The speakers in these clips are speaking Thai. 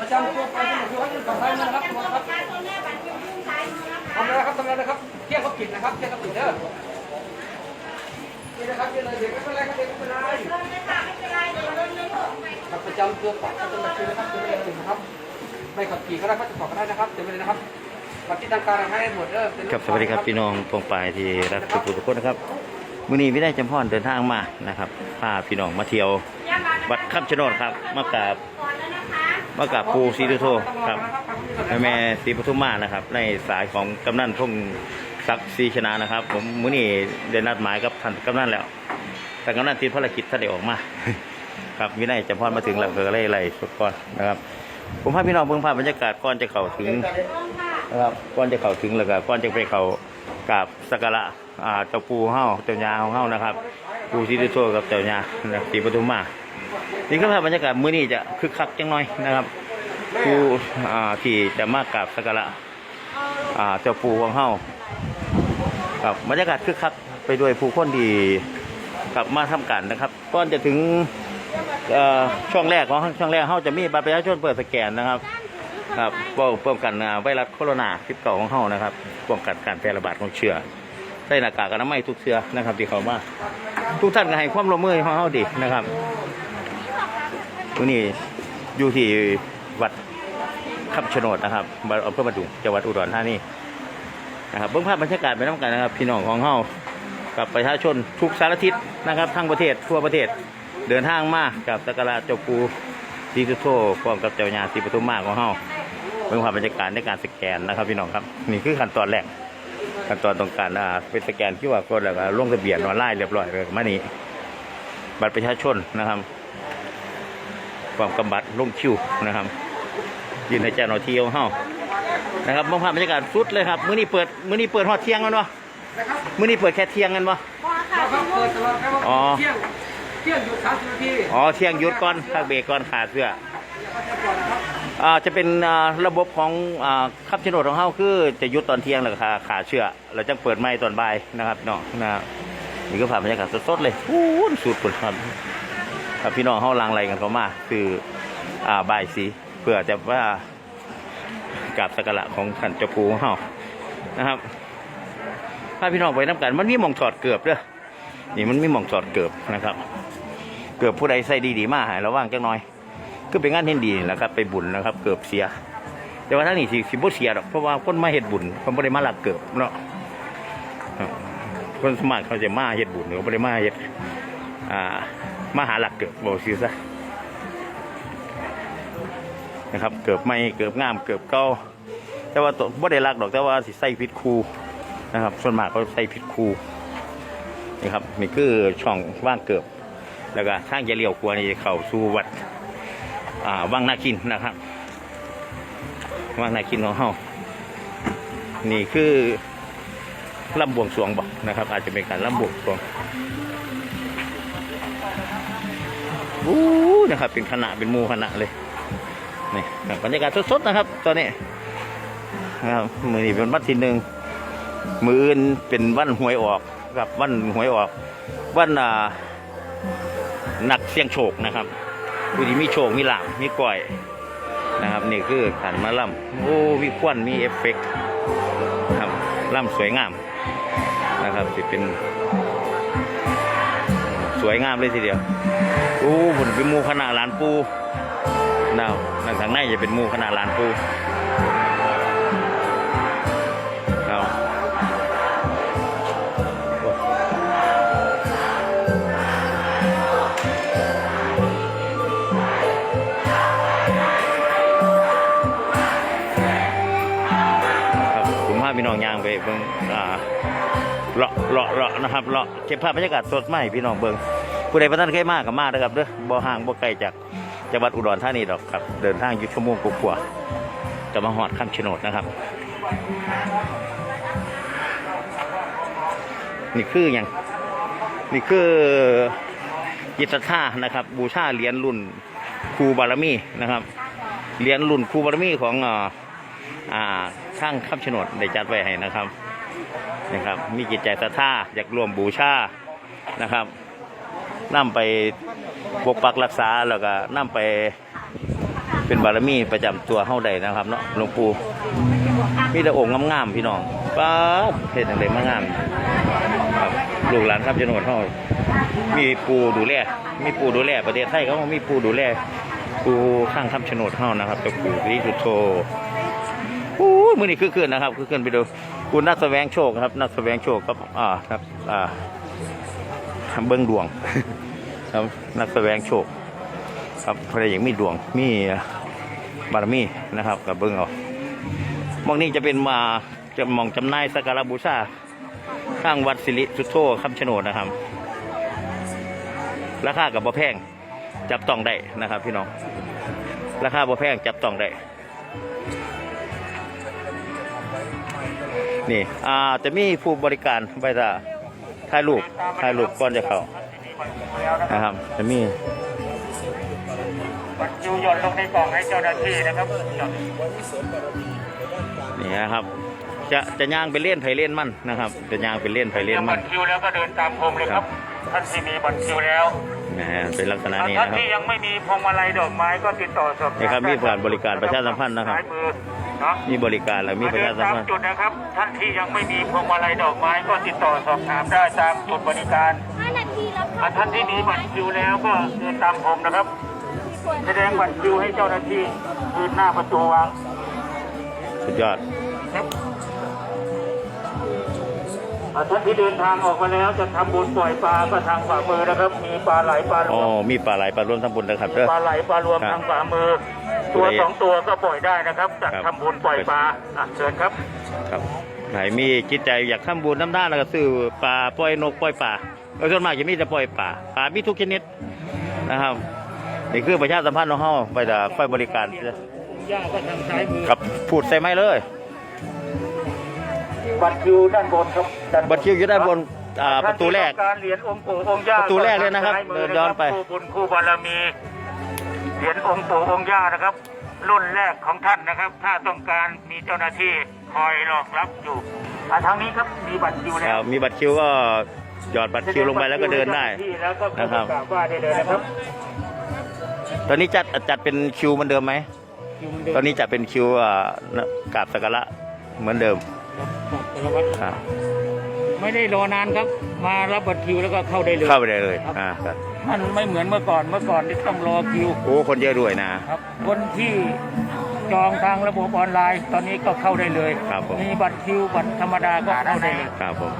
ประจำตัวไปตำรวจอยู่กับใครนะครับทุกคนครับทำอะไรครับทำอะไรนะครับเที่ยงเขาผิดนะครับเที่ยงเขาผิดเด้อนี่นะครับนี่เลยเด็กไม่เป็นไรครับเด็กไม่เป็นไรครับประจำตัวปักประจำบัญชีนะครับเดี๋ยวไม่ได้ถึงนะครับไม่ขับขี่ก็ได้ก็จะขอก็ได้นะครับเดี๋ยวไม่ได้นะครับบัตรที่ทางการให้หมดเด้อครับสวัสดีครับพี่น้องปงปายที่รักทุกทุกคนนะครับมื้อนี้ไม่ได้จำพรเดินทางมานะครับพาพี่น้องมาเที่ยววัดคำชนดครับมากราบ มากราบปูศรีสุโธครับแม่แม่สีปทุมมานะครับ ในสายของกำนันพงศักดิ์ศรีชนะนะครับ ผมมื้อนี้ได้นัดหมายกับท่านกำนันแล้วแต่กำนันติดภารกิจท่านได้ออกมา ครับวินัยจำพรมาถึงแล้วก็เลยไล่สดก่อนนะครับ ผมพาพี่น้องเบิ่งภาพบรรยากาศก่อนจะเข้าถึงนะครับก่อนจะเข้าถึงแล้วก็ก่อนจะไปเข้ากราบสักการะอ่าเจ้าปูเฮ้าเจ้ายาของเฮ้านะครับ ปูศรีสุโธกับเจ้ายานะศรีปทุมมา นี่ก็ภาพบรรยากาศมื้อนี้จะคึกคักจังหน่อยนะครับผู้อ่าที่จะมากราบสักการะอ่าเจ้าปูของเฮากับบรรยากาศคึกคักไปด้วยผู้คนที่กลับมาทำกันนะครับก่อนจะถึงอ่อช่วงแรกของช่วงแรกเฮาจะมีบัตรประชาชนเปิดสแกนนะครับครับป้องป้องกันไวรัสโคโรนา19ของเฮานะครับป้องกันการแพร่ระบาดของเชื้อใส่หน้ากากอนามัยทุกเชื้อนะครับที่เขามาทุกท่านก็ให้ความร่วมมือของเฮาดีนะครับ วันนี้อยู่ที่วัดคำชะโนดนะครับอำเภอบ้านดุงจังหวัดอุดรธานีนะครับเบื้องภาพบรรยากาศไปน้ำกันนะครับ พี่น้องของเฮากับประชาชนทุกสารทิศนะครับ ทั้งประเทศทั่วประเทศเดินทางมากับสักการะเจ้าปูศรีสุโธพร้อมกับเจ้าญาศรีปทุมมาของเฮาเบื้องภาพบรรยากาศในการสแกนนะครับ พี่น้องครับนี่คือขั้นตอนแรกขั้นตอนตรงการอ่าเป็นสแกนที่ว่าก็แล้วก็ลงทะเบียนออนไลน์เรียบร้อยเลยมานี่บัตรประชาชนนะครับ ความกำบัตรลงคิวนะครับ ยืนในเจ้าหน้าที่ของเฮานะครับเบื้องภาพบรรยากาศสุดเลยครับ มื้อนี้เปิด มื้อนี้เปิดฮอดเที่ยงกันวะมื้อนี้เปิดแค่เที่ยงกันวะครับเปิดตลอดครับอ๋อเที่ยงเที่ยงหยุดสามสิบนาทีอ๋อเที่ยงหยุดก่อนพักเบรกก่อนขาดเสื้ออ่าจะเป็นอ่าระบบของอ่าขับชนดของเฮาคือจะหยุดตอนเที่ยงแล้วก็ขาขาเชื่อแล้วจะเปิดไม้ตอนบ่ายนะครับเนาะนะครับนี่ก็ผ่านบรรยากาศสดๆเลยอู้นสุดปุ่นครับครับ พี่น้องเฮาลังไรกันเข้ามาคืออ่าบ่ายสีเพื่อจะว่ากราบสักการะของท่านเจ้าปู่ของเฮานะครับถ้าพี่น้องไปน้ำกันมันมีมองถอดเกือบเด้อนี่มันมีมองถอดเกือบนะครับ เกือบผู้ใดใส่ดีๆมาใหายระว่างจังน้อยก็เป็นงานเห็นดีแหละครับ ไปบุญนะครับ เกือบเสีย แต่ว่าท่านนี่สิสิบ่เสียดอกเพราะว่าคนมาเฮ็ดบุญคนบ่ได้มาหลักเกือบเนาะคนสมัครเขาจะมาเฮ็ดบุญเขาบ่ได้มาเฮ็ดอ่า มาหาหลักเกือบบ่ซื่อซะนะครับ เกือบไม่เกือบงามเกือบเก่าแต่ว่าตัวบ่ได้รักดอกแต่ว่าสิใส่ผิดครูนะครับ ส่วนมากเขาใส่ผิดครูนี่ครับนี่คือช่องว่างเกือบ แล้วก็ทางจะเลี้ยวขวานี่เข้าสู่วัดอ่าวังนาคินนะครับวังนาคินของเฮานี่คือลำบวงสวงบอกนะครับ อาจจะเป็นการลำบวงสวง อู้นะครับ เป็นคณะเป็นมูคณะเลยนี่บรรยากาศสดๆนะครับ ตอนนี้นะครับมือนี้เป็นวันที่หนึ่งมืออื่นเป็นวันหวยออกกับวันหวยออก วันอ่านักเสี่ยงโชคนะครับผู้ที่มีโชคมีหลามมีก่อยนะครับนี่คือขันมาล่ำโอ้มีควันมีเอฟเฟกต์ครับล่ำสวยงามนะครับสิเป็น สวยงามเลยทีเดียวโอ้ผลเป็นมูขนาดลานปูนาวนั่นทางในจะเป็นมูขนาดลานปูครับโอ้ครับผมพาพี่น้องยางไปเบิ่งอ่าเลาะเลาะเลาะนะครับเลาะเก็บภาพบรรยากาศสดใหม่พี่น้องเบิ่ง ผู้ใดประท่านเคยมากับมาเด้อครับเด้อบ่ห่างบ่ไกลจากจังหวัดอุดรธานีดอกครับเดินทางอยู่ชั่วโมงกว่าๆจะมาหอดคำชะโนดนะครับ นี่คืออย่างนี่คือจิตศรัทธานะครับ บูชาเหรียญรุ่นครูบารมีนะครับเหรียญรุ่นครูบารมีของอ่าอ่าข้างคำชะโนดได้จัดไว้ให้นะครับนะครับ มีจิตใจศรัทธาอยากรวมบูชานะครับ นำไปปกปักรักษาแล้วก็นำไปเป็นบารมีประจำตัวเฮาได้นะครับเนาะหลวงปู่มีแต่องค์งามๆพี่น้องป๊าบเฮ็ดจังได๋มางามครับลูกหลานครับจังหวัดเฮามีปู่ดูแลมีปู่ดูแลประเทศไทยเขามีปู่ดูแลปู่ข้างคำชะโนดเฮานะครับเจ้าปู่ศรีสุโธโอ้มือนี้คือเคืนนะครับ คือเคืนไปดูคุณนักแสวงโชคครับ นักแสวงโชคครับอ่าครับอ่า เบิ่งดวงครับนักแสวงโชคครับใครอย่างมีดวงมีบารมีนะครับกับเบิ้งเอามองนี้จะเป็นมาจะมองจำหน่ายสักการะบูชาข้างวัดสิริสุโธคำชะโนดนะครับ ราคากับบ่แพงจับต้องได้นะครับ พี่น้องราคาบ่แพงจับต้องได้นี่อ่าจะมีผู้บริการใบตา ถ่ายรูปถ่ายรูปก่อนจะเข้านะครับจะมีบัตรคิวหย่อนลงในกล่องให้เจ้าหน้าที่นะครับหย่อนนี่นะครับ จะจะย่างไปเล่นไผเล่นมันนะครับ จะย่างไปเล่นไผเล่นมับันตรคิวแล้วก็เดินตามผมเลยครับท่านที่มีบัตรคิวแล้วนะฮะเป็นลักษณะนี้ท่านนะครับที่ยังไม่มีพวงมาลัยดอกไม้ก็ติดต่อสอบถามนี่ครับมีการบริการประชาสัมพันธ์นะครับซ้ายมือเนาะมีบริการแล้วมีประชาสัมพันธ์เดินตามจุดนะครับ ท่านที่ยังไม่มีพวงมาลัยดอกไม้ก็ติดต่อสอบถามได้ตามจุดบริการ5นาทีแล้วอะท่านที่มีบัตรคิวแล้วก็เดินตามผมนะครับ แสดงบัตรคิวให้เจ้าหน้าที่ยืนหน้าประตูวางสุดยอด อะท่านที่เดินทางออกมาแล้วจะทำบุญปล่อยปลาก็ทางขวามือนะครับ มีปลาไหลปลารอ๋อวมมีปลาไหลปลารวมทำบุญนะครับเด้อ ปลาไหลปลารวมครับทางขวามือ ตัวสองตัวก็ปล่อยได้นะครับจะครับ ทำบุญปล่อยปลาอะเชิญครับครับไหนมีจิตใจอยากทำบุญน้ำด้านแล้วก็ซื้อปลาปล่อยนกปล่อยปลาโดยส่วนมากจะมีแต่ปล่อยปลาปลามีทุกชนิดนะครับนี่คือประชาสัมพันธ์ของเฮาไปแต่ค่อยบริการ ย่าก็ทางซ้ายมือ กับพูดใส่ไม้เลย บัตรคิวด้านบนครับานบัตรคิวอยู่ด้านบนอ่าประตูแรกท่านที่ต้องการเหรียญองค์ปู่องค์ย่าประตูแรกเลยนะครับทางซ้ามืเดินย้อนไปคู่บุญคู่บารมีเหรียญองค์ปู่องค์ย่านะครับ รุ่นแรกของท่านนะครับ ถ้าต้องการมีเจ้าหน้าที่คอยรองรับอยู่อะทางนี้ครับมีบัตรคิวคแล้รัวบมีบัตรคิวก็หยอดบัตรคิวลงไปแล้วก็เดินได้ที่แล้วก็นะนะคครัรับบกราบไหว้ได้เลยนะครับ ตอนนี้จัดจัดเป็นคิวเหมือนเดิมไหมตอนนี้จะเป็นคิวอ่ากราบสักการะเหมือนเดิม ครับไม่ได้รอนานครับ มารับบัตรคิวแล้วก็เข้าได้เลยเข้าไปได้เลยอ่าครับมันไม่เหมือนเมื่อก่อนเมื่อก่อนที่ต้องรอคิวโอ้คนเยอะด้วยนะ ครับ คนที่จองทางระบบออนไลน์ ตอนนี้ก็เข้าได้เลยครับผม มีบัตรคิวบัตรธรรมดาก็เข้าได้เลย ครับผม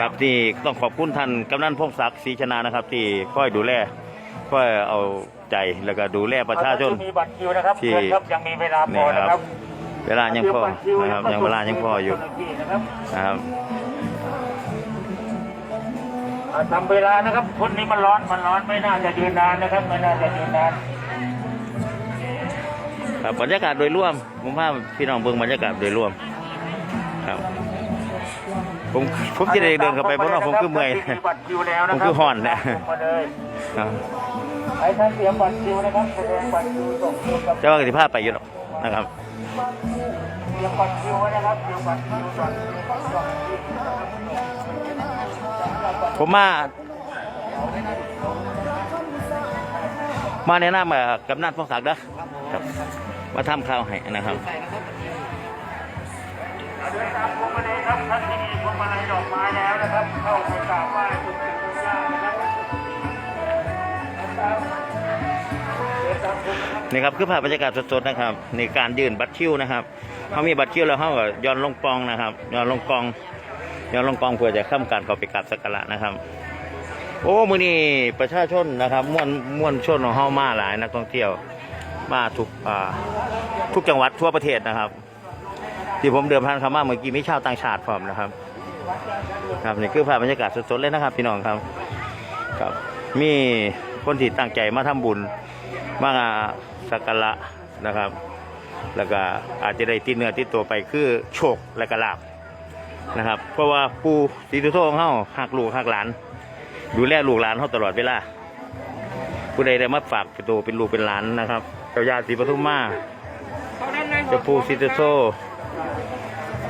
ครับที่ต้องขอบคุณท่านกำนันพงศักดิ์ศรีชนะนะครับ ที่คอยดูแลคอยเอาใจแล้วก็ดูแลประชาชน มีบัตรคิวนะครับที่เชิญครับยังมีเวลาพอนะครับ เวลายังพอนะครับยังเวลายังพออยู่นะครับนะครับอ่าทำเวลานะครับคนนี้มันร้อนมันร้อนไม่น่าจะยืนนานนะครับ ไม่น่าจะยืนนานครับบรรยากาศโดยรวมผมว่าพี่น้องเบิ่งบรรยากาศโดยรวม ครับ ผมผมจะได้เดินเข้าไปเพราะว่าผมคือเมื่อยมีบัตรคิวแล้วนะผมรับคือห่อนเนี่ยมาเลยครับให้ท่านเตรียมบัตรคิวนะครับแสดงบัตรคิวส่งคิวกับเจ้าว่าสิพาไปอยู่หรอกนะครับ เตรียมบัตรคิวนะครับเตรียมบัตรคิวก่อนผมมา มาแนะนำกับกำนันพงศักดิ์เด้อครับมาทำข้าวให้นะครับเดินตามพวงมาลัยครับท่านที่มีพวงมาลัยดอกไม้แล้วนะครับ เข้าไปกราบไหว้จุดจุดทูบย่านะครับเดินตามเดินตามผม นี่ครับคือภาพบรรยากาศสดๆนะครับในการยื่นบัตรคิวนะครับเขามีบัตรคิวแล้วเขาก็ย้อนลงปองนะครับย้อนลงกองย้อนลงกองเพื่อจะข้ามการเข้าไปกราบสักการะนะครับ โอ้มือนี้ประชาชนนะครับม่วนม่วนชนของเฮามาหลายนักท่องเที่ยวมาทุกอ่าทุกจังหวัดทั่วประเทศนะครับ ที่ผมเดินผ่านเขามาเมื่อกี้มีชาวต่างชาติพร้อมนะครับ ครับนี่คือภาพบรรยากาศสดๆเลยนะครับ พี่น้องครับครับ มีคนที่ตั้งใจมาทำบุญมา สักการะนะครับ แล้วก็อาจจะได้ติดเนื้อติดตัวไปคือโชคและก็ลาบนะครับ เพราะว่าปู่ศรีสุโธของเฮาหักลูกหักหลาน ดูแลลูกหลานเขาตลอดเวลาผู้ใดได้มาฝากเป็นตัวเป็นลูกเป็นหลานนะครับเจ้าญาติสีปทุมมาเจ้าปู่ศรีสุโธ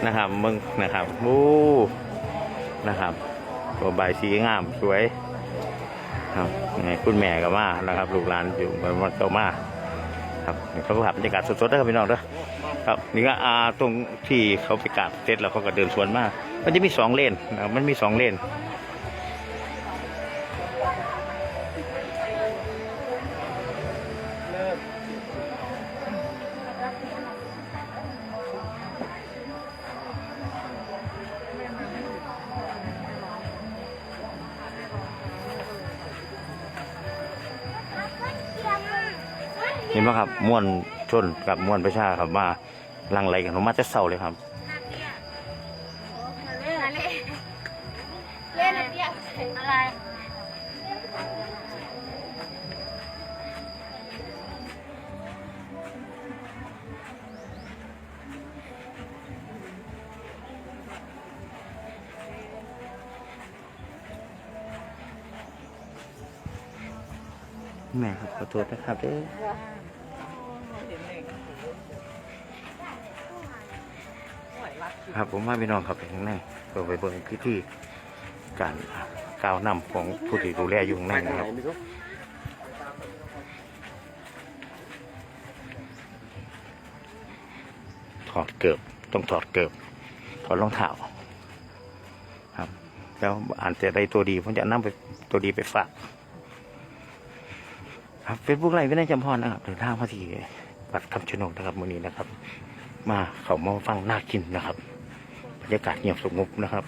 นะครับมึงนะครับบูนะครับตัวใบสีงามสวยครับคุณแม่ก็มานะครับ ลูกหลานอยู่มันก็มา ครับนี่เขาก็ภาพบรรยากาศสดๆนะครับพี่น้องเด้อครับนี่ก็อาตรงที่เขาไปกราบเสร็จแล้วเขาก็เดินสวนมามันจะมีสองเลนนะครับมันมีสองเลน ห็นไหมครับม่วนชนกับม่วนประชาครับมาลังไหลกันมาจะเศร้าเลยครับ แม่ครับขอโทษนะครับเด้อครับผมว่าพี่น้องครับไปข้างในก็ไปเบิ่งพิธีการก้าวนำของผู้ที่ดูแลอยู่ข้างในนะครับถอดเกือบต้องถอดเกือบถอดรองเท้าครับ แล้วอ่านแต่ใดตัวดีผมจะนำไปตัวดีไปฝาก ครับเฟซบุ๊กไลฟ์วินัยจำพรนะครับเดินทางมาที่วัดคำชะโนดนะครับวันนี้นะครับ มาเขามาฟังน่ากินนะครับบรรยากาศเงียบสงบนะครับ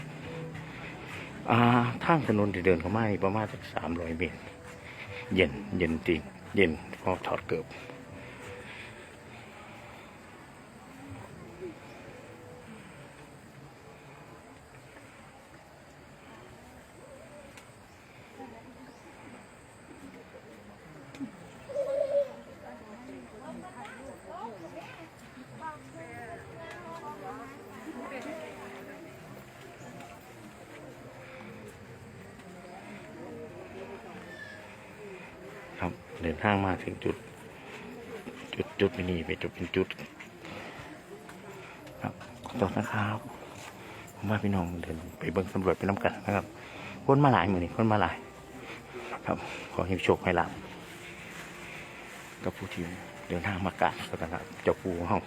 อ่าทางถนนที่เดินเข้ามานี่ประมาณสักสามร้อยเมตร เย็นเย็นจริงเย็นพอถอดเกือบ เดินทางมาถึงจุด จุดจุดนี้ไปจุดเป็นจุดครับขอโทษนะครับผมว่าพี่น้องเดินไปเบิ้งสำรวจไปน้ำกันนะครับคนมาหลายมือนี่คนมาหลาย ครับ ขอให้โชคให้ลาบกับผู้ที่เดินทางมากาศสถานะเจ้าปูห้อง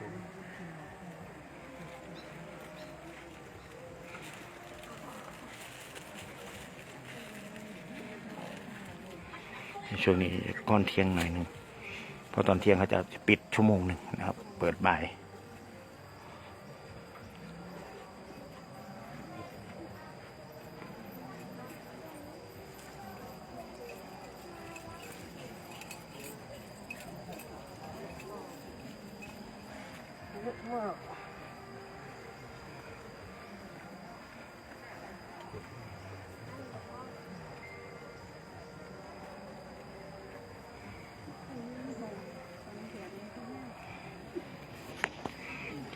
เราในช่วงนี้ก่อนเที่ยงหน่อยหนึ่งเพราะตอนเที่ยงเขาจะปิดชั่วโมงหนึ่งนะครับ เปิดบ่าย ต้อ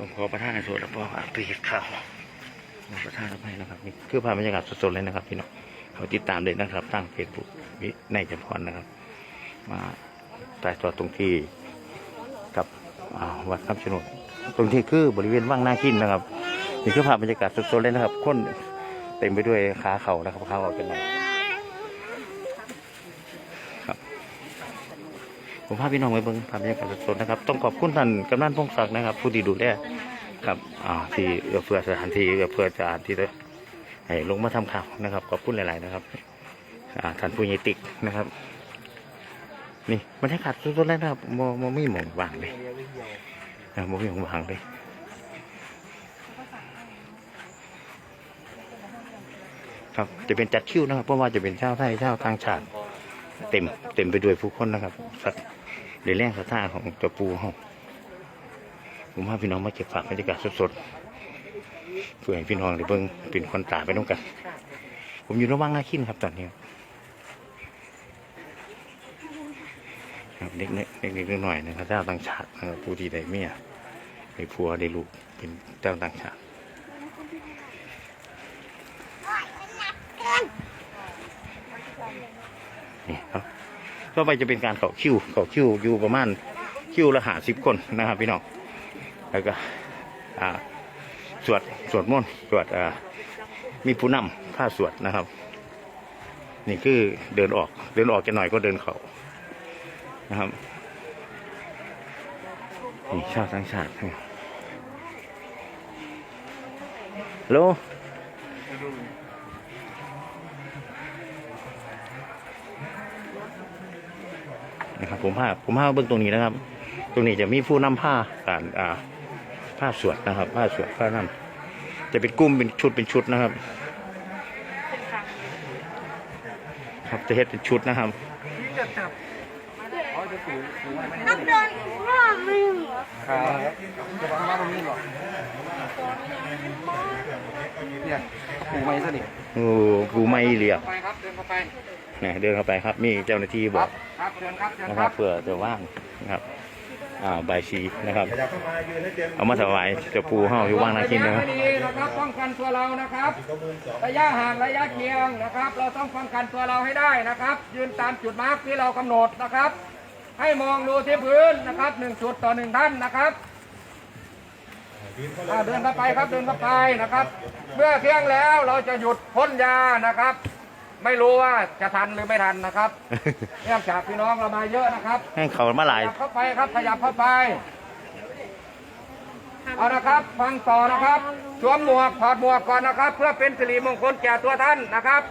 งขอประทานในส่วนแล้วก็ปีกข่าวขอประทานอภัยนะครับนี่คือภาพบรรยากาศสดๆเลยนะครับพี่น้องเขาติดตามเลยนะครับ ตั้งเฟซบุ๊กวิในจพรนะครับ มาถ่ายทอดตรงที่กับวัดคำชะโนด ตรงที่คือบริเวณว่างนาคินนะครับนี่คือภาพบรรยากาศสดๆเลยนะครับคนเต็มไปด้วยขาเขานะครับขาเขาเป็นไงครับผมพาพี่น้องไปเบิ่งภาพบรรยากาศสดๆนะครับ ต้องขอบคุณท่านกำนันพงศักดิ์นะครับ ผู้ที่ดูแลครับอ่าที่เอื้อเฟื้อสถานที่เอื้อเฟื้อสถานที่ได้ให้ลงมาทำข่าวนะครับ ขอบคุณหลาย ๆ นะครับอ่าท่านผู้ใหญ่ติกนะครับ นี่บรรยากาศสดๆเลยนะครับโมโมมีหมองว่างเลย นะโมมีหมองวางเลยครับจะเป็นจัดคิวนะครับเพราะว่าจะเป็นเจ้าไทยเจ้าต่างชาติ เต็มเต็มไปด้วยผู้คนนะครับสัตว์ในแรงสะท่าของเจ้าปูเฮาผมว่าพี่น้องมาเก็บฝากบรรยากาศสดๆเพื่อให้พี่น้องได้เบิ่งเป็นคนตาไปน้องกัน ผมอยู่ระหว่างหน้าขินครับตอนนี้ ครับเด็กเล็กเล็กๆน้อยๆนะครับเจ้าต่างชาตินะครับผู้ที่ได้เมียได้ผัวได้ลูกเป็นเจ้าต่างชาตินี่ครับต่อไปจะเป็นการเขาคิวเขาคิวอยู่ประมาณคิวละหาสิบคนนะครับพี่น้องแล้วก็สวดสวดมนต์สวดมีผู้นำผ้าสวดนะครับ นี่คือเดินออกเดินออกจะหน่อยก็เดินเขา นะครับนี่ชาวต่างชาติฮัลโหลนะครับผมพาผมพาเบื้องตรงนี้นะครับ ตรงนี้จะมีผู้นำผ้าการอ่าผ้าสวดนะครับ ผ้าสวดผ้านำจะเป็นกลุ่มเป็นชุดเป็นชุดนะครับ ครับจะเฮ็ดเป็นชุดนะครับ ต้องเดินอีกรอบนึงเหรอครับจะบอกว่าตรงนี้หรอเนี่ยปูไม่ซะนี่โอ้กูไม่เรียกไปครับ เดินเข้าไปนี่เดินเข้าไปครับมีเจ้าหน้าที่คบอรักบ ครับเชิญครับเชิญนะคครัรับบเพื่อจะว่างนะครับ อ่าใบายชีนะครับ เอามาถวายเจ้าปูเฮาอยู่ว่างนาคินนะคระรับยะให้ดีนะครับป้องกันตัวเรานะครับ ระยะห่างระยะเคียงนะครับ เราต้องป้องกันตัวเราให้ได้นะครับ ยืนตามจุดมาร์กที่เรากำหนดนะครับ ให้มองดูที่พื้นนะครับหนึ่งจุดต่อหนึ่งท่านนะครับอ่าเดินเข้าไปครับเดินเข้าไปนะครับ เมื่อเที่ยงแล้วเราจะหยุดพ่นยานะครับ ไม่รู้ว่าจะทันหรือไม่ทันนะครับ เนื่องจากพี่น้องเรามาเยอะนะครับให้เขามาหขลาย ยับเข้าไปครับขยับเข้าไป เอานะครับ ฟังต่อนะครับสวมหมวกถอดหมวกก่อนนะครับ เพื่อเป็นสิริมงคลแก่ตัวท่านนะครับ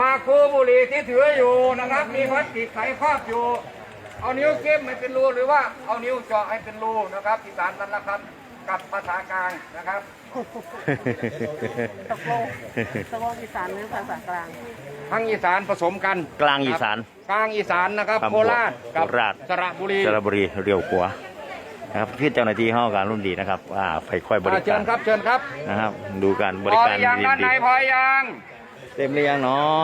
มาคูบุหรี่ที่ถืออยู่นะครับ มีพลาสติกใสครอบอยู่ เอานิ้วเก็บให้เป็นรูหรือว่าเอานิ้วเจาะให้เป็นรูนะครับอีสานนั้นนะครับกับภาษากลางนะครับตกลงตกลงอีสานหรือภาษากลาง ทั้งอีสานผสมกันกลางอีสาน กลางอีสานนะครับครับโคราชกับโคราชสระบุรีสระบุรีเรียวกัวนะครับพี่เจ้าหน้าที่ห้องการรุ่นดีนะครับว่าไปค่อยบริอ่าเชิการญครับเชิญครับนะครับ ดูการบพริอหการรือยังดีด้านในพอยังๆเต็มหรือยังเนาะ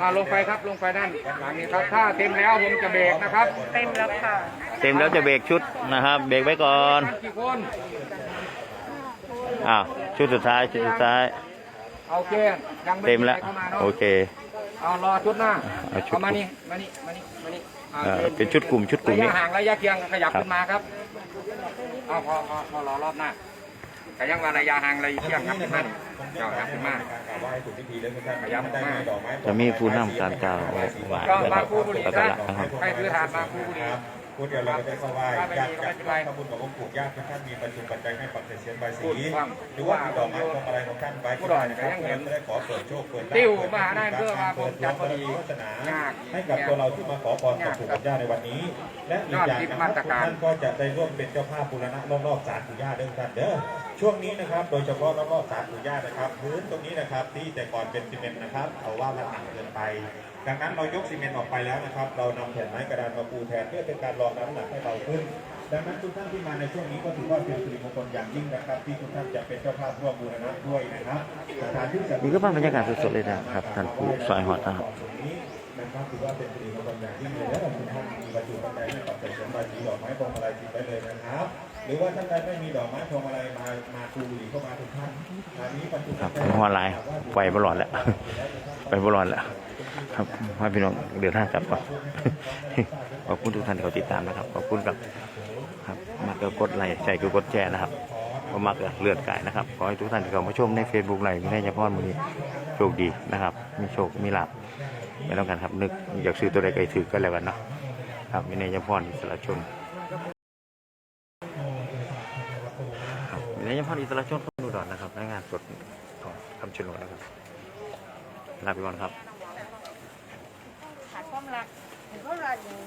อ่าลงไปครับลงไปด้านหลังนี้ครับ ถ้าเต็มแล้วผมจะเบรกนะครับเต็มแล้วค่ะเต็มแล้วจะเบรกชุดนะครับ เบรกไว้ก่อนท่านกี่คนอ้าวชุดสุดท้ายชุดสุดท้ายโอเคยังไม่เต็มแล้วใครเข้ามาเนาะโอเคเอารอชุดหน้าเอาชุด เอามานี่มานี่มานี่มานี่อ่าเอ่อชิญเป็นชุดกลุ่มชุดกลุ่มระนี้ ยะห่างระยะเคียงขยับครับ ขึ้นมาครับเอาพอพอพอรอรอบหน้า แต่ยังว่าระยะห่างระยะเคียงครับขึ้นมานี่เจ้าครับขึ้นมาขยับมาจะมีผู้นำการกล่าวไหว้ก็นะคมารับคูบุรีแล้วก็นะละนะครับใครถือถาดมาคูบุรี พูดเดียวเราก็ได้เข้าไหว้ญาติญาติทำบุญกับองค์ปู่ญาติทุกท่านมีประชุมปัจจัยให้ปักเสียนใบสีหรือว่ามีดอกไม้ดอกอะไรของท่านไว้ที่บ้านนะครับเพื่อจะได้ขอเปิดโชคเปิดลาภติ้วมาหาได้เพื่อมาผมจัดพอดีวาสนาให้กับตัวเราที่มาขอพรกับปู่กับย่าในวันนี้ และอีกอย่างนะครับทุกท่านก็จะได้ร่วมเป็นเจ้าภาพบูรณะรอบๆศาลปู่ย่าด้วยกันเด้อช่วงนี้นะครับ โดยเฉพาะรอบๆศาลปู่ย่านะครับพื้นตรงนี้นะครับที่แต่ก่อนเป็นซีเมนต์นะครับเอาว่ามันหนักเกินไป ดังนั้นเรายกซีเมนต์ออกไปแล้วนะครับ เรานำแผ่นไม้กระดานมาปูแทนเพื่อเป็นการรองน้ำหนักให้เบาขึ้น ดังนั้นทุกท่านที่มาในช่วงนี้ก็ถือว่าเป็นสิริมงคลอย่างยิ่งนะครับ ที่ทุกท่านจะเป็นเจ้าภาพร่วมบูรณะด้วยนะครับสถานที่จัดนี่ก็เป็นบรรยากาศสดๆเลยนะครับท่านผู้ซอยหอดนะครับตรงนี้นะครับถือว่าเป็นสิริมงคลอย่างยิ่งเลยแล้วทุกท่านมีประจุปัจจัยให้กับใส่เสริมใบสีดอกไม้พวงมาลัยติดไว้เลยนะครับ หรือว่าท่านใดไม่มีดอกไม้พวงมาลัยมามาคูบุหรี่เข้ามาทุกท่านอันนี้ประจุครับผมหัวลายไปบอลอดแล้ว ไปบอลอดแล้วครับว่าพี่น้องเดินทากลับก่อนขอบคุณทุกท่านที่เขาติดตามนะครับ ขอบคุณครับครับมากก็กดไลค์ใช่ก็กดแชร์นะครับก็มักก็เลือดกายนะครับ ขอให้ทุกท่านที่เขามาชมใน Facebook ไลฟ์ไม่ได้เฉพาะมือนี้โชคดีนะครับ มีโชค มีลาภไม่ต้องการครับนึกอยากซื้อตัวใดก็ให้ถือก็แล้วกันเนาะครับมีในเฉพาะอิสระชนครับมีในเฉพาะอิสระชนคนอุดรนนะครับรายงานสดของคำชะโนดนะครับ ลาไปก่อนครับ ขาดความรักเห็นเขารักอยู่